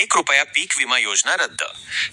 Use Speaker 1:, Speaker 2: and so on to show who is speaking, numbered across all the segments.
Speaker 1: एक रुपया पीक विमा योजना रद्द.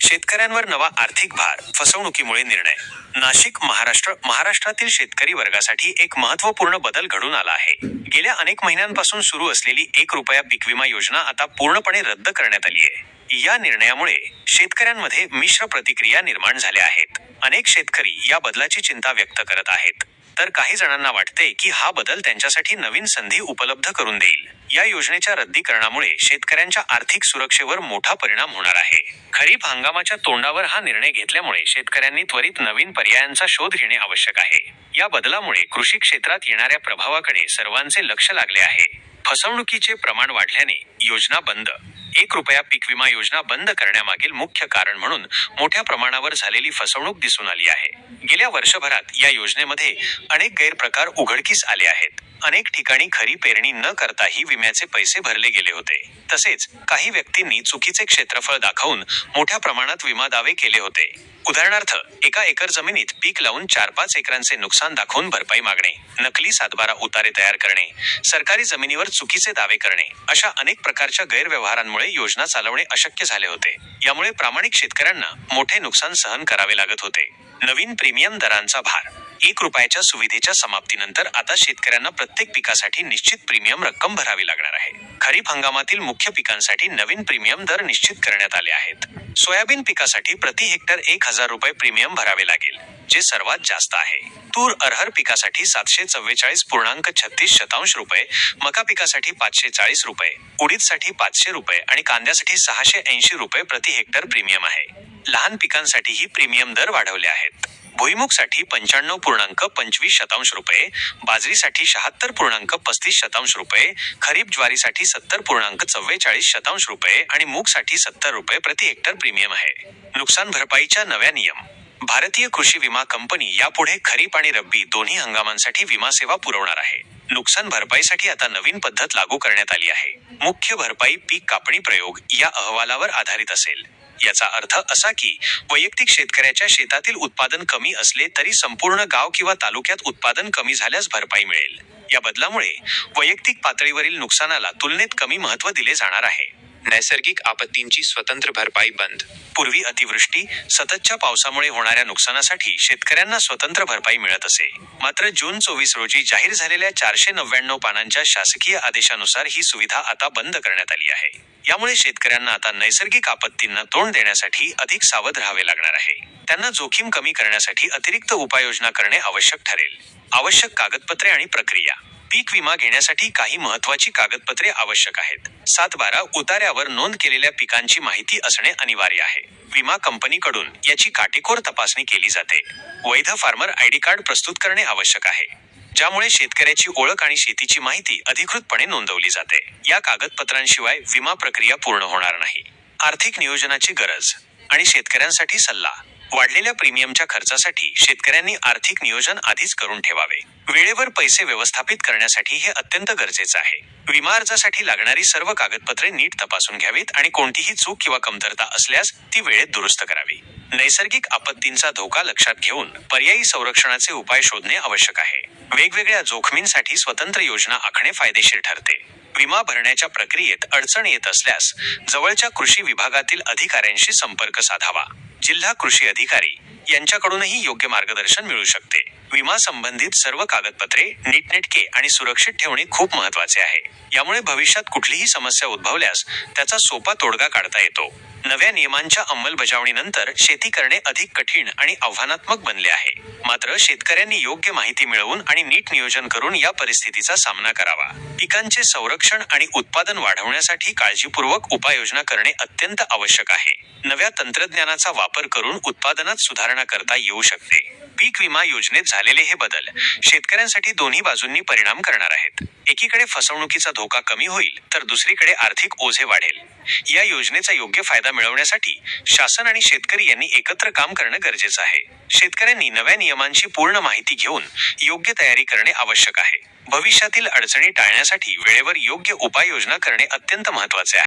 Speaker 1: शेतकऱ्यांवर नवा आर्थिक भार फसवणुकीमुळे निर्णय. नाशिक महाराष्ट्र महाराष्ट्रातील शेतकरी वर्गासाठी एक महत्त्वपूर्ण बदल घडून आला आहे. गेल्या अनेक महिन्यांपासून सुरू असलेली एक रुपया पीक विमा योजना आता पूर्णपणे रद्द करण्यात आली आहे. या निर्णयामुळे शेतकऱ्यांमध्ये मिश्र प्रतिक्रिया निर्माण झाल्या आहेत. अनेक शेतकरी या बदलाची चिंता व्यक्त करत आहेत. तर काही जणांना वाटते की हा बदल त्यांच्यासाठी नवीन संधी उपलब्ध करून देईल. या योजनेच्या रद्दीकरणामुळे शेतकऱ्यांच्या आर्थिक सुरक्षेवर मोठा परिणाम होणार आहे. खरीप हंगामाच्या तोंडावर हा निर्णय घेतल्यामुळे शेतकऱ्यांनी त्वरित नवीन पर्यायांचा शोध घेणे आवश्यक आहे. या बदलामुळे कृषी क्षेत्रात येणाऱ्या प्रभावाकडे सर्वांचे लक्ष लागले आहे. फसवणुकीचे प्रमाण वाढल्याने योजना बंद. एक रुपया पीक विमा योजना बंद करण्यामागील मुख्य कारण म्हणून मोठ्या प्रमाणावर झालेली फसवणूक दिसून आली आहे. गेल्या वर्षभरात या योजनेमध्ये अनेक गैरप्रकार उघडकीस आले आहेत. अनेक ठिकाणी खरी पेरणी न करताही विम्याचे पैसे भरले गेले होते. तसेच काही व्यक्तींनी चुकीचे क्षेत्रफळ दाखवून मोठ्या प्रमाणात विमा दावे केले होते. उदाहरणार्थ एका एकर जमिनीत पीक लावून चार पाच एकरांचे नुकसान दाखवून भरपाई मागणे नकली सातबारा उतारे तयार करणे सरकारी जमिनीवर चुकीचे दावे करणे अशा अनेक प्रकारच्या गैरव्यवहारांमुळे योजना चालवणे अशक्य झाले होते. यामुळे प्रामाणिक शेतकऱ्यांना मोठे नुकसान सहन करावे लागत होते. नवीन प्रीमियम दरांचा भार. एक रुपयाच्या सुविधेच्या समाप्तीनंतर आता शेतकऱ्यांना प्रत्येक पिकासाठी निश्चित प्रीमियम रक्कम भरावी लागणार आहे. खरीप हंगामातील मुख्य पिकांसाठी नवीन प्रीमियम दर निश्चित करण्यात आले आहेत. सोयाबीन पिकासाठी प्रति हेक्टर एक हजार हजार रुपये प्रीमियम भरावे लागेल जे सर्वात जास्त आहे. तूर अरहर पिकासाठी सातशे चव्वेचाळीस पूर्णांक छत्तीस शतांश रुपये मका पिकासाठी पाचशे चाळीस रुपये उडीदसाठी पाचशे रुपये आणि कांद्यासाठी सहाशे ऐंशी रुपये प्रति हेक्टर प्रीमियम आहे. लहान पिकांसाठीही प्रीमियम दर वाढवले आहेत. भुईमुगसाठी पंच्याण्णव पूर्णांक पंचवीस शतांश रुपये बाजरीसाठी शहात्तर पूर्णांक पस्तीस शतांश रुपये खरीप ज्वारीसाठी सत्तर पूर्णांक चव्वेचाळीस शतांश रुपये आणि मूगसाठी सत्तर रुपये प्रति हेक्टर प्रीमियम आहे. नुकसान भरपाईच्या नव्या नियम. भारतीय कृषी विमा कंपनी यापुढे खरीप आणि रब्बी दोन्ही हंगामांसाठी विमा सेवा पुरवणार आहे. नुकसान भरपाईसाठी आता नवीन पद्धत लागू करण्यात आली आहे. मुख्य भरपाई पीक कापणी प्रयोग या अहवालावर आधारित असेल. याचा अर्थ असा की वैयक्तिक शेतकऱ्याच्या शेतातील उत्पादन कमी असले तरी संपूर्ण गाव किंवा तालुक्यात उत्पादन कमी झाल्यास भरपाई मिळेल. या बदलामुळे वैयक्तिक पातळीवरील नुकसानाला तुलनेत कमी महत्त्व दिले जाणार आहे.
Speaker 2: नैसर्गिक आपत्तींची स्वतंत्र भरपाई बंद.
Speaker 1: पूर्वी अतिवृष्टी सततच्या पावसामुळे होणाऱ्या नुकसानासाठी शेतकऱ्यांना स्वतंत्र भरपाई मिळत असे. मात्र जून चोवीस रोजी जाहीर झालेल्या चारशे नव्याण्णव पानांच्या शासकीय आदेशानुसार ही सुविधा आता बंद करण्यात आली आहे. यामुळे शेतकऱ्यांना आता नैसर्गिक आपत्तींना तोंड देण्यासाठी अधिक सावध राहावे लागणार आहे. त्यांना जोखीम कमी करण्यासाठी अतिरिक्त उपाययोजना करणे आवश्यक ठरेल. आवश्यक कागदपत्रे आणि प्रक्रिया. पीक विमा घेण्यासाठी काही महत्वाची कागदपत्रे आवश्यक आहेत. सात बारा उतार्यावर नोंद केलेल्या पिकांची माहिती असणे अनिवार्य आहे. विमा कंपनीकडून याची काटेकोर तपासणी केली जाते. वैध फार्मर आयडी कार्ड प्रस्तुत करणे आवश्यक आहे. ज्यामुळे शेतकऱ्याची ओळख आणि शेतीची माहिती अधिकृतपणे नोंदवली जाते. या कागदपत्रांशिवाय विमा प्रक्रिया पूर्ण होणार नाही. आर्थिक नियोजनाची गरज आणि शेतकऱ्यांसाठी सल्ला. वाढलेल्या प्रीमियमच्या खर्चासाठी शेतकऱ्यांनी आर्थिक नियोजन आधीच करून ठेवावे. वेळेवर पैसे व्यवस्थापित करण्यासाठी हे अत्यंत गरजेचं आहे. विमा अर्जासाठी लागणारी सर्व कागदपत्रे नीट तपासून घ्यावीत आणि कोणतीही चूक किंवा कमतरता असल्यास ती वेळेत दुरुस्त करावी. नैसर्गिक आपत्तींचा धोका लक्षात घेऊन पर्यायी संरक्षणाचे उपाय शोधणे आवश्यक आहे. वेगवेगळ्या जोखमींसाठी स्वतंत्र योजना आखणे फायदेशीर ठरते. विमा भरण्याच्या प्रक्रियेत अडचण येत असल्यास जवळच्या कृषी विभागातील अधिकाऱ्यांशी संपर्क साधावा. जिल्हा कृषी अधिकारी यांच्याकडूनही योग्य मार्गदर्शन मिळू शकते. विमा संबंधित सर्व कागदपत्रे नीटनेटके आणि सुरक्षित ठेवणे खूप महत्त्वाचे आहे. यामुळे भविष्यात कुठलीही समस्या उद्भवल्यास त्याचा सोपा तोडगा काढता येतो. नव्या नियमांच्या अंमलबजावणीनंतर शेती करणे अधिक कठीण आणि आव्हानात्मक बनले आहे. मात्र शेतकऱ्यांनी योग्य माहिती मिळवून आणि नीट नियोजन करून या परिस्थितीचा सामना करावा. पिकांचे संरक्षण आणि उत्पादन वाढवण्यासाठी काळजीपूर्वक उपाययोजना करणे अत्यंत आवश्यक आहे. नव्या तंत्रज्ञानाचा वापर करून उत्पादनात सुधारणा करता येऊ शकते. पीक विमा योजनेत झालेले हे बदल शेतकऱ्यांसाठी दोन्ही बाजूंनी परिणाम करणार आहेत. एकीकडे फसवणुकीचा धोका कमी होईल तर दुसरीकडे आर्थिक ओझे वाढेल. या योजनेचा योग्य फायदा मिळवण्यासाठी शासन आणि शेतकरी यांनी एकत्र काम करणं गरजेचं आहे. शेतकऱ्यांनी नव्या नियमांची पूर्ण माहिती घेऊन योग्य तयारी करणे आवश्यक आहे. भविष्यातील अडचणी टाळण्यासाठी वेळेवर योग्य उपाययोजना करणे अत्यंत महत्त्वाचे आहे.